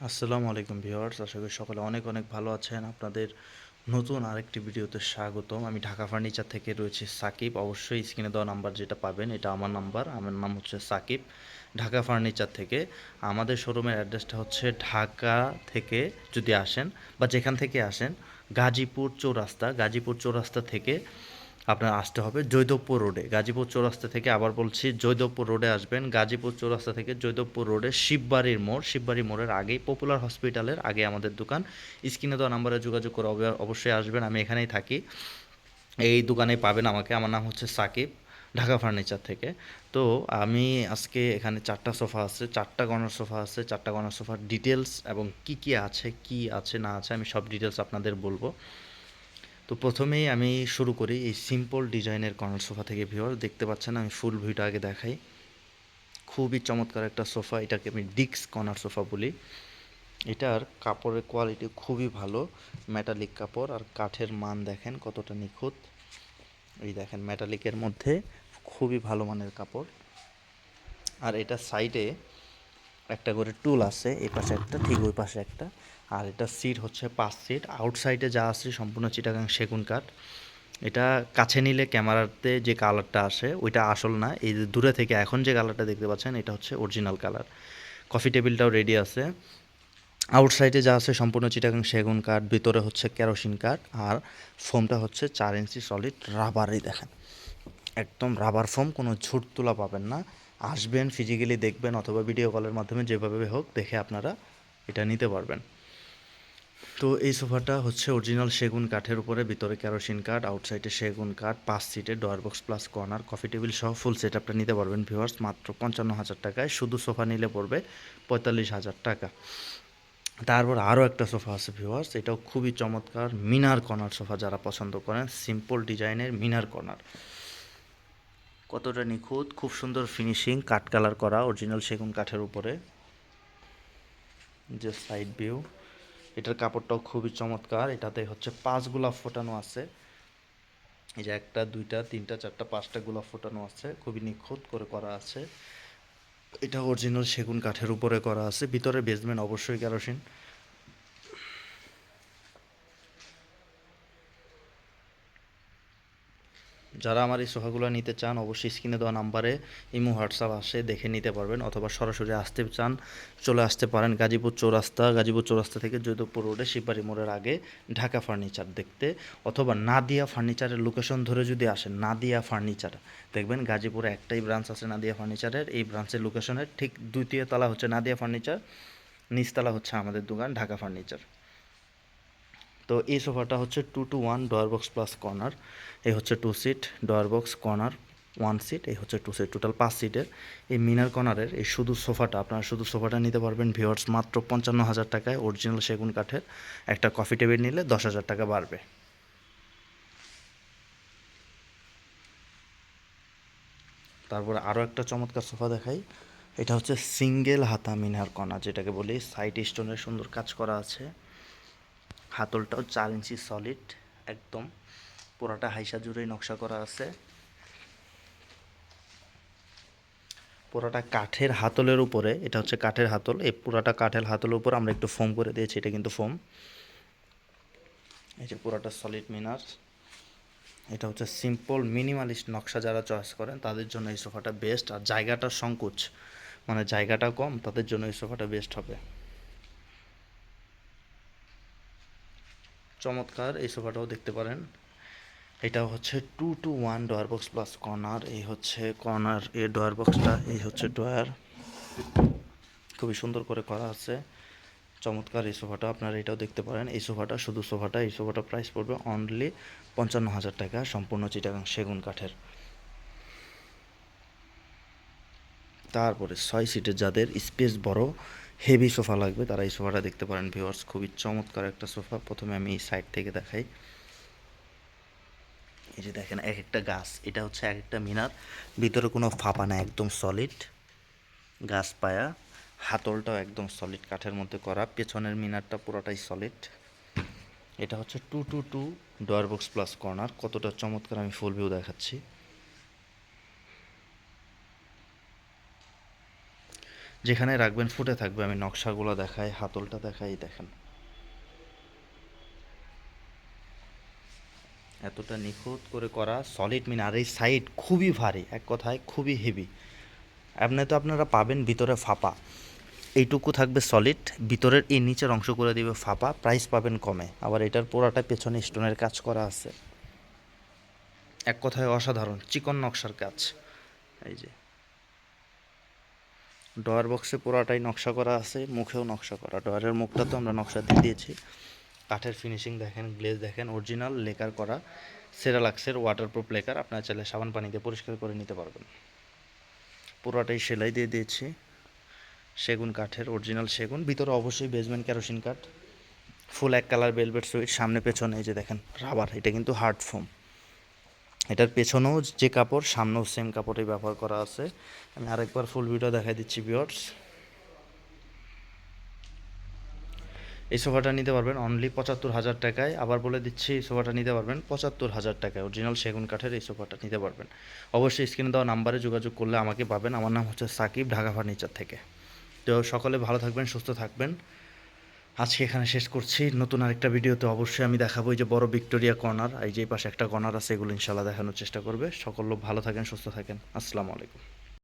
আসসালামু আলাইকুম ভিউয়ার্স, আশা করি সকলে অনেক অনেক ভালো আছেন। আপনাদের নতুন আরেকটি ভিডিওতে স্বাগতম। আমি ঢাকা ফার্নিচার থেকে রয়েছে সাকিব। অবশ্যই স্ক্রিনে দেওয়া নাম্বার যেটা পাবেন, এটা আমার নাম্বার। আমার নাম হচ্ছে সাকিব, ঢাকা ফার্নিচার থেকে। আমাদের শোরুমের অ্যাড্রেসটা হচ্ছে ঢাকা থেকে যদি আসেন বা যেখান থেকে আসেন, গাজীপুর চৌরাস্তা। গাজীপুর চৌরাস্তা থেকে আপনার আসতে হবে জৈদবপুর রোডে। গাজীপুর চৌরাস্তা থেকে আবার বলছি, জৈদবপুর রোডে আসবেন। গাজীপুর চৌরাস্তা থেকে জৈদবপুর রোডে শিববাড়ির মোড়। শিববাড়ি মোড়ের আগেই পপুলার হসপিটালের আগে আমাদের দোকান। স্ক্রিনে দেওয়া নাম্বারে যোগাযোগ করে অবশ্যই আসবেন। আমি এখানেই থাকি। এই দোকানে পাবেন আমাকে। আমার নাম হচ্ছে সাকিব, ঢাকা ফার্নিচার থেকে। তো আমি আজকে এখানে চারটা সোফা আছে, চারটা কর্নার সোফা আছে, চারটা কর্নার সোফার ডিটেলস এবং কি কি আছে কি আছে না আছে আমি সব ডিটেলস আপনাদের বলব। তো প্রথমেই আমি শুরু করি এই সিম্পল ডিজাইনের কর্নার সোফা থেকে ভিওর দেখতে পাচ্ছেন, আমি ফুল ভিউটা আগে দেখাই। খুবই চমৎকার একটা সোফা, এটাকে আমি ডিক্স কর্নার সোফা বলি। এটার কাপড়ের কোয়ালিটি খুবই ভালো মেটালিক কাপড়, আর কাঠের মান দেখেন কতটা নিখুঁত। এই দেখেন মেটালিকের মধ্যে খুবই ভালো মানের কাপড়। আর এটা সাইডে একটা করে টুল আছে, এই পাশে একটা, ঠিক ওই পাশে একটা। আর এটা সিট হচ্ছে পাঁচ সিট আউটসাইডে যা আছে সম্পূর্ণ চিটাগাং সেগুন কাঠ। এটা কাছে নিলে ক্যামেরাতে যে কালারটা আসে, ওইটা আসল না। এই দূরে থেকে এখন যে কালারটা দেখতে পাচ্ছেন, এটা হচ্ছে অরিজিনাল কালার কফি টেবিলটাও রেডি আছে। আউটসাইডে যা আছে সম্পূর্ণ চিটাগাং সেগুন কাঠ, ভিতরে হচ্ছে কেরোসিন কাঠ, আর ফোমটা হচ্ছে চার ইঞ্চি সলিড রাবারই দেখেন। একদম রাবার ফোম কোনো ঝুট তোলা পাবেন না। আসবেন ফিজিক্যালি দেখবেন অথবা ভিডিও কলের মাধ্যমে যেভাবে হোক দেখে আপনারা এটা নিতে পারবেন। তো এই সোফাটা হচ্ছে অরিজিনাল সেগুন কাঠের উপরে, ভিতরে কেরোসিন কাঠ আউটসাইডে সেগুন কাঠ, পাঁচ সিটে drawer box plus corner coffee table সহ ফুল সেট আপটা নিতে পারবেন ভিউয়ার্স মাত্র পঞ্চান্ন হাজার টাকায়। শুধু সোফা নিলে পড়বে পঁয়তাল্লিশ হাজার টাকা। তারপর আরও একটা সোফা আছে ভিউয়ার্স এটাও খুবই চমৎকার, মিনার কর্নার সোফা যারা পছন্দ করেন সিম্পল ডিজাইনের মিনার কর্নার কতটা নিখুঁত, খুব সুন্দর ফিনিশিং কাঠ কালার করা অরিজিনাল সেগুন কাঠের উপরে। যে সাইড ভিউ এটার কাপড়টাও খুবই চমৎকার। এটাতে হচ্ছে পাঁচ গোলাপ ফোটানো আছে। এই যে একটা, দুইটা, তিনটা, চারটা, পাঁচটা গোলাপ ফোটানো আছে। খুবই নিখুঁত করে করা আছে। এটা অরিজিনাল সেগুন কাঠের উপরে করা আছে। ভিতরে বেসমেন্ট অবশ্যই কেরোসিন যারা আমার এই সোফাগুলো নিতে চান, অবশ্যই স্ক্রিনে দেওয়া নাম্বারে ইমো, হোয়াটসঅ্যাপ আসে দেখে নিতে পারবেন অথবা সরাসরি আসতে চান, চলে আসতে পারেন গাজীপুর চৌরাস্তা গাজীপুর চৌরাস্তা থেকে জৈদপুর রোডে শিববাড়ি মোড়ের আগে ঢাকা ফার্নিচার দেখতে অথবা নাদিয়া ফার্নিচারের লোকেশন ধরে যদি আসেন, নাদিয়া ফার্নিচার। দেখবেন গাজীপুরে একটাই ব্রাঞ্চ আছে নাদিয়া ফার্নিচারের, এই ব্রাঞ্চের লোকেশনের ঠিক দ্বিতীয় তলা হচ্ছে নাদিয়া ফার্নিচার, নিচতলা হচ্ছে আমাদের দোকান ঢাকা ফার্নিচার। তো এই সোফাটা হচ্ছে two two one drawer box plus corner এই হচ্ছে two seat drawer box corner one seat এই হচ্ছে টু সিট টোটাল পাঁচ সিটের এই মিনার কর্নারের এই শুধু সোফাটা, আপনারা শুধু সোফাটা নিতে পারবেন ভিওয়ার্স মাত্র পঞ্চান্ন হাজার টাকায় অরিজিনাল সেগুন কাঠের একটা কফি টেবিল নিলে দশ হাজার টাকা বাড়বে। তারপরে আরও একটা চমৎকার সোফা দেখাই, এটা হচ্ছে সিঙ্গেল হাতা মিনার কর্নার যেটাকে বলি সাইড স্টোনের সুন্দর কাজ করা আছে। হাতলটাও চার ইঞ্চি সলিড একদম। পুরাটা হাইসা জুড়েই নকশা করা আছে। পুরাটা কাঠের হাতলের উপরে, এটা হচ্ছে কাঠের হাতল, এই পুরাটা কাঠের হাতলের উপর আমরা একটু ফোম করে দিয়েছি, এটা কিন্তু ফোম এই যে পুরাটা সলিড মিনার এটা হচ্ছে সিম্পল মিনিমালিস্ট নকশা যারা চয়েস করেন, তাদের জন্য এই সোফাটা বেস্ট আর জায়গাটা সংকোচ মানে জায়গাটা কম, তাদের জন্য এই সোফাটা বেস্ট হবে। চমৎকার এই সোফাটাও দেখতে পারেন। এটা হচ্ছে two two one drawer box plus corner এই হচ্ছে কর্নার এই ডয়ার বক্সটা এই হচ্ছে ডয়ার খুবই সুন্দর করে করা আছে। চমৎকার এই সোফাটা, আপনারা এটাও দেখতে পারেন। এই সোফাটা শুধু সোফাটা, এই সোফাটা প্রাইস পড়বে অনলি পঞ্চান্ন হাজার টাকা, সম্পূর্ণ চিটাগাং সেগুন কাঠের। তারপরে ছয় সিটের যাদের স্পেস বড় হেভি সোফা লাগবে, তারা এই সোফাটা দেখতে পারেন ভিউয়ার্স খুবই চমৎকার একটা সোফা। প্রথমে আমি এই সাইড থেকে দেখাই। এই যে দেখেন এক একটা গাছ, এটা হচ্ছে এক একটা মিনার, ভিতরে কোনো ফাঁপা না, একদম সলিড গাছ পায়া, হাতলটাও একদম সলিড কাঠের মধ্যে করা, পেছনের মিনারটা পুরোটাই সলিড এটা হচ্ছে two two two drawer box plus corner কতটা চমৎকার আমি ফুল ভিউ দেখাচ্ছি। যেখানে রাখবেন, ফুটে থাকবে। আমি নকশাগুলো দেখাই, হাতলটা দেখাই দেখেন। এতটা নিখুঁত করে করা সলিড মিন আর এই সাইড খুবই ভারী, এক কথায় খুবই হেভি এমনি তো আপনারা পাবেন ভিতরে ফাঁপা। এইটুকু থাকবে সলিড ভিতরের এই নিচের অংশ করে দিবে ফাঁপা প্রাইস পাবেন কমে। আবার এটার পুরাটা পেছনে স্টোনের কাজ করা আছে। এক কথায় অসাধারণ, চিকন নকশার কাজ। এই যে। ডয়ার বক্সে পুরাটাই নকশা করা আছে, মুখেও নকশা করা। ডয়ারের মুখটা তো আমরা নকশা দিয়ে দিয়েছি। কাঠের ফিনিশিং দেখেন গ্লেজ দেখেন অরিজিনাল লেকার করা সেরালাক্সের ওয়াটারপ্রুফ লেকার। আপনারা চাইলে সাবান পানিতে পরিষ্কার করে নিতে পারবেন। পুরোটাই সেলাই দিয়ে দিয়েছি। সেগুন কাঠের অরিজিনাল সেগুন। ভিতরে অবশ্যই বেসমেন্ট ক্যারোসিন কাঠ। ফুল এক কালার বেলভেট সুইট সামনে পেছনে এই যে দেখেন রাবার এটা কিন্তু হার্ড ফোম এটার পেছনেও যে কাপড়, সামনেও সেম কাপড়ই ব্যবহার করা আছে। আমি আরেকবার ফুল ভিডিও দেখাই দিচ্ছি বিয়ার্স এই সোফাটা নিতে পারবেন অনলি পঁচাত্তর হাজার টাকায়। আবার বলে দিচ্ছি, এই সোফাটা নিতে পারবেন পঁচাত্তর হাজার টাকায়। অরিজিনাল সেগুন কাঠের এই সোফাটা নিতে পারবেন। অবশ্যই স্ক্রিনে দেওয়া নাম্বারে যোগাযোগ করলে আমাকে পাবেন। আমার নাম হচ্ছে সাকিব, ঢাকা ফার্নিচার থেকে। তো সকলে ভালো থাকবেন, সুস্থ থাকবেন। আজকে এখানে শেষ করছি। নতুন আরেকটা ভিডিওতে অবশ্যই আমি দেখাবো এই যে বড় ভিক্টোরিয়া কর্নার। এই যে পাশে একটা কর্নার আছে, এগুলো ইনশাল্লাহ দেখানোর চেষ্টা করবে। সকল লোক ভালো থাকেন, সুস্থ থাকেন। আসসালামু আলাইকুম।